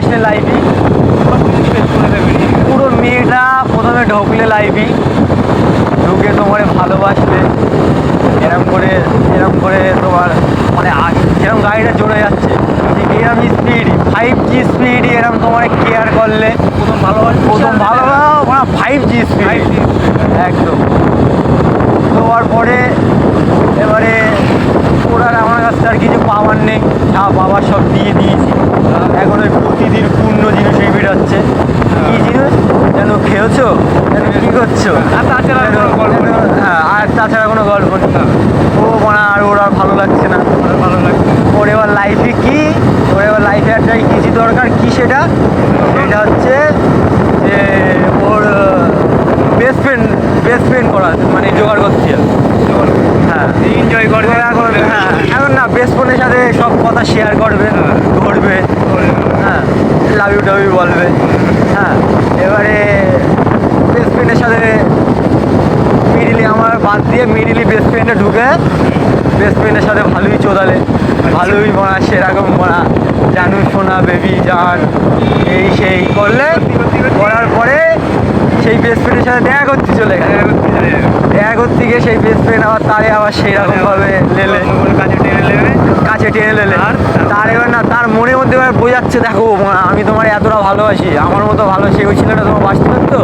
আসলে লাইভই পুরো মেয়েটা প্রথমে ঢুকলে লাইভই ঢুকে তোমার ভালোবাসবে এরম করে এরম করে তোমার মানে আগে যেরকম গাড়িটা চলে যাচ্ছে এরম স্পিড ফাইভ জি স্পিড এরম তোমার কেয়ার করলে। প্রথম ভালোবাসা। প্রথম ভালো মানে ফাইভ জি স্পিড একদম। দেওয়ার পরে এবারে ওর আমার কাছে আর কিছু পাওয়ার নেই। যা বাবার সব দিয়ে দিয়েছি। এখন ওই প্রতিদিন পূর্ণ জিনিসই বেরোচ্ছে কি জিনিস? যেন খেয়েছো? যেন কি করছ? আর তাছাড়া কোনো গল্প নেই। হ্যাঁ আর তাছাড়া কোনো গল্প নেই। ও মানে আর ওর আর ভালো লাগছে না। আর ভালো লাগছে ওর এবার লাইফে কি? ওর এবার লাইফে একটা কিছু দরকার কি সেটা? সেটা হচ্ছে যে ওর বেস্ট ফ্রেন্ড বেস্ট ফ্রেন্ড করা মানে জোগাড় হবে। হ্যাঁ। এনজয় করবে। এখন হ্যাঁ। এখন না বেস্ট ফ্রেন্ডের সাথে সব কথা শেয়ার করবে। হ্যাঁ। লাভ ইউ টাভ ইউ বলবে। হ্যাঁ এবারে বেস্ট ফ্রেন্ডের সাথে মিডিলি আমার বাদ দিয়ে মিডিলি বেস্ট ফ্রেন্ডে ঢুকে বেস্ট ফ্রেন্ডের সাথে ভালোই চোদালে ভালোই মারা সেরকম মারা জানু সোনা বেবি জান এই সেই করলে করার পরে সেই বেস্ট ফ্রেন্ডের সাথে দেখা করতে চলে গেছে দেখা করতে গিয়ে সেই বেস্ট ফ্রেন্ড আবার তারে আবার সেই রকমভাবে লেলে। কাছে টেনে নেবে। কাছে টেনে লেলে আর? তার এবার না তার মনের মধ্যে এবার বোঝাচ্ছে দেখো আমি তোমার এতটা ভালোবাসি আমার মতো ভালোবাসি ওই ছেলেটা তোমার বাঁচতে পারতো?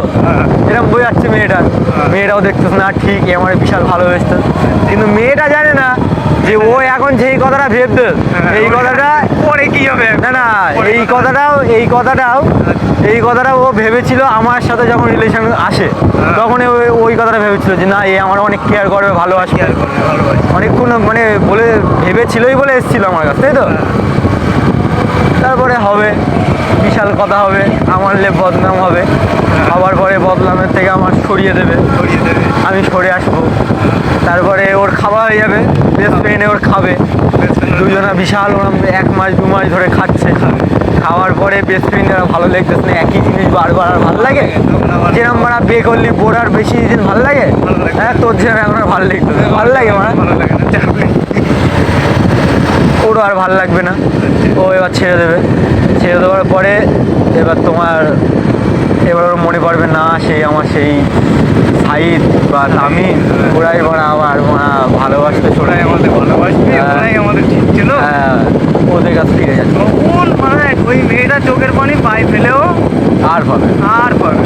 এরকম বোঝাচ্ছে মেয়েটা। মেয়েটাও দেখতেছে না ঠিক আমার বিশাল ভালোবাসত। কিন্তু মেয়েটা জানে না যে ও এখন যেই কথাটা ভেববে এই কথাটা পরে কি হবে না না এই কথাটাও এই কথাটাও এই কথাটাও ও ভেবেছিল আমার সাথে যখন রিলেশন আসে তখন ও ওই কথাটা ভেবেছিল যে না এ আমার অনেক কেয়ার করবে ভালোবাসবে। অনেকক্ষণ মানে বলে ভেবেছিলই বলে এসেছিল আমার কাছে তাই তো? তারপরে হবে বিশাল কথা হবে আমার লে বদনাম হবে। আবার পরে বদনামের থেকে আমার সরিয়ে দেবে। ছড়িয়ে দেবে। আমি সরে আসব। তারপরে ওর খাওয়া হয়ে যাবে বেস্ট ফ্রেন্ডে ওর খাবে। দুজনা বিশাল ওরম এক মাস দু মাস ধরে খাচ্ছে। খাওয়ার পরে বেস্ট ফ্রেন্ডের ভালো লাগতেছে না একই জিনিস বারবার আর ভালো লাগে? যেরকম মারা বে করলি বোর আর বেশি দিন ভালো লাগে? হ্যাঁ তোর যেরকম এখন আর ভালো লাগতো ভালো লাগে মারা ভালো ওরও আর ভালো লাগবে না। ও এবার ছেড়ে দেবে। ছেড়ে দেওয়ার পরে এবার তোমার এবার ওর মনে পড়বে না সেই আমার সেই সাইদ বা তামিম ওরাই মানে আবার ভালোবাসতে ছোটাই আমাদের ভালোবাসবে হ্যাঁ। ওরাই আমাদের ঠিক ছিল হ্যাঁ ওদের কাছে ফিরে যাচ্ছে তখন মানে ওই মেয়েটা চোখের পানি পায়ে ফেলেও আর পাবে আর পাবে।